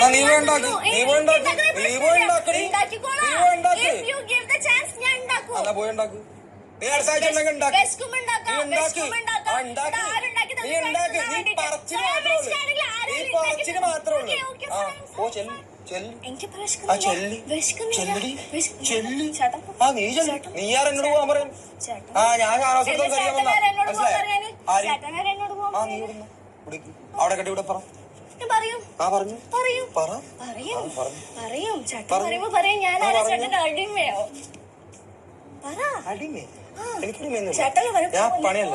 നീ പോയി ഉണ്ടാക്ക് അടുത്ത ആഴ്ച ഉണ്ടെങ്കിൽ ഉണ്ടാക്ക് ഉണ്ടാക്ക്. വിശക്കുമ്പോ ഉണ്ടാക്കാം. ആ, ഉണ്ടാക്ക്. ഇവിടെ ആരുണ്ടാക്കി നീ തന്നിട്ട് ഉണ്ടാക്ക്. കഴിക്കാൻ നീ വേണ്ടിയിട്ട്. പറച്ചിൽ ഞാൻ മാത്രമേ ഉള്ളൂ. നീ ആരെങ്കിലും മാത്രമേ ഉള്ളൂ Okay, okay, ആ ഓ fine. ചെല്ല് ചെല്ല് എനിക്ക് ആ വിശക്കുന്നില്ല. ചെല്ല് വിശക്കുന്നില്ല. ചെല്ലടി വിശക്കുന്നില്ല. ചെല്ല് ചേട്ടൻ പോ. ആ നീ ചെല്ല് ചേട്ടൻ. നീ ആർ എന്നോട് പോകാൻ പറയും ആ ഞാൻ എന്റെ സംസാരിക്കാൻ മനസ്സിലായോ? ആ നീ. അവിടെ കെട്ടി ഇവിടെ പറ പറഞ്ഞു. പറയും. പറ. പറയും. പറയും. ചേട്ടൻ പറഞ്ഞു. പറയുമ്പോ പറയും. ഞാൻ ആ, ആരാ പറഞ്ഞു. ചേട്ടന്റെ അടിമയോ? പറ. അടിമേ ഞാൻ പണിയല്ല.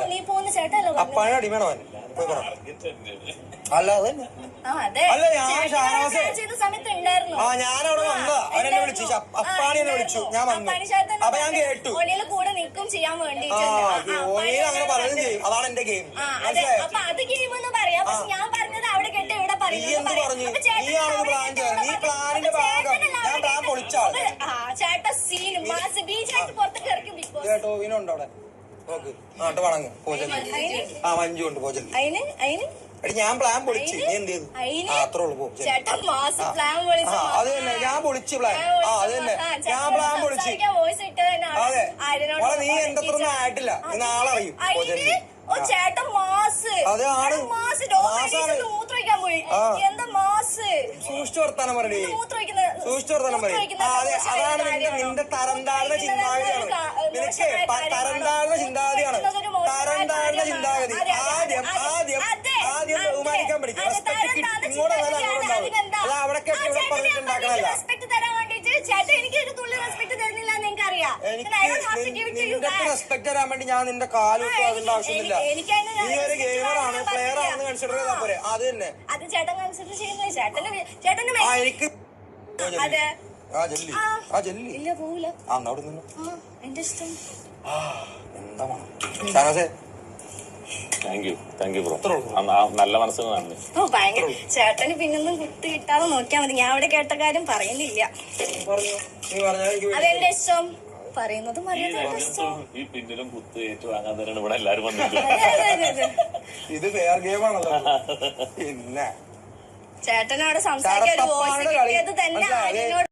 ആ പണി അടിമയാണ് അവൻ പോയി പറ. അല്ല ആ അല്ല, ഞാൻ ഷാനവാസേ. ഞാനവിടെ വന്നതാ. എന്നെ വിളിച്ചു. അപ്പാണി എന്നെ വിളിച്ചു. ഞാൻ വന്നു. അപ്പൊ ഞാൻ കേട്ടു. കൂടെ നിൽക്കും ചെയ്യാൻ വേണ്ടി അങ്ങനെ ചെയ്യും. അതാണ് എന്റെ ഗെയിം. അതെ. അത് ഗെയിമെന്ന് പറയാം. കേട്ടോ ഇനുണ്ട് അവിടെ? നോക്ക് നാട്ട് വണങ്ങ്. ആ മഞ്ജു ഉണ്ട് അയിന് എടി ഞാൻ പ്ലാൻ പൊളിച്ച്. നീ എന്ത് ചെയ്തു? ആ അത്രേ ഉള്ളൂ പോ ചെല്ല്. ആ. അത് തന്നെ. ഞാൻ പൊളിച്ച് പ്ലാൻ ആ അത് തന്നെ. ഞാൻ പ്ലാൻ പൊളിച്ച്. അതെ. മോളെ നീ അത്ര ആയിട്ടില്ല. നീ നാളെ അറിയും ചേട്ടൻ മാസ്. അതെ, ആണ്. മാസ് മാസാണ്. മൂത്രമൊഴിക്കാൻ പോയി. ആ. എന്താ മാസ്? സൂക്ഷിച്ചു വർത്താനം മൂത്രമൊഴിക്കുന്നത് സൂക്ഷിച്ചു വർത്താനം പറയും. അതെ അതാണ് നിന്റെ നിന്റെ തരം താഴ്ന്ന ചിന്താഗതിയാണ്. നിനക്ക് തരം താഴ്ന്ന ചിന്താഗതിയാണ് തരം താഴ്ന്ന ചിന്താഗതി. ആദ്യം ആദ്യം ആദ്യം ബഹുമാനിക്കാൻ പഠിക്കും. റെസ്പെക്ട് കിട്ടി. ഇങ്ങോട്ട് വന്നാൽ അങ്ങോട്ട് ഉണ്ടാവും അല്ല അവിടെ ഇവിടെ പറഞ്ഞിട്ടുണ്ടാക്കണല്ല നിന്റെ റെസ്പെക്ട് തരാൻ വേണ്ടി ഞാൻ നിന്റെ കാൽ അതിന്റെ ആവശ്യമില്ല. നീ ഒരു ഗെയിമറാണ് പ്ലെയർ. ആണെന്ന് കൺസിഡർ ചെയ്താൽ പോരെ. അത് തന്നെ. അത് ചേട്ടൻ കൺസിഡർ ചെയ്യുന്നത്. ചേട്ടന് ചേട്ടന് എനിക്ക് അതെ ആ ജെല്ലി. ആ. ജെല്ലി. ഇല്ല പോവില്ല ആ എന്നാ അവിടെ നിന്ന്. ആ, എന്റെ ഇഷ്ടം. ആ എന്താ മണം ഷാനവാസേ. Thank you thank you bro അത്രേ നല്ല മനസ്സിന് നന്ദി ഓ ഭയങ്കര ചേട്ടന് പിന്നൊന്നും കുത്തി കിട്ടാതെ നോക്കിയാ മതി. ഞാൻ അവിടെ കേട്ട കാര്യം പറയുന്നില്ല. അതെന്റെ ഇഷ്ടം? പറയുന്നത് ഈ പിന്നിലും കുത്ത് ഏറ്റു വാങ്ങാൻ തന്നെയാണ് ഇവിടെ എല്ലാരും അതെ ഇത് ഫെയർ ഗെയിം ആണല്ലോ. പിന്നെ ചേട്ടനോട് സംസാരിക്കാൻ ഒരു വോയിസ് കിട്ടിയത് തന്നെ ആര്യനോട്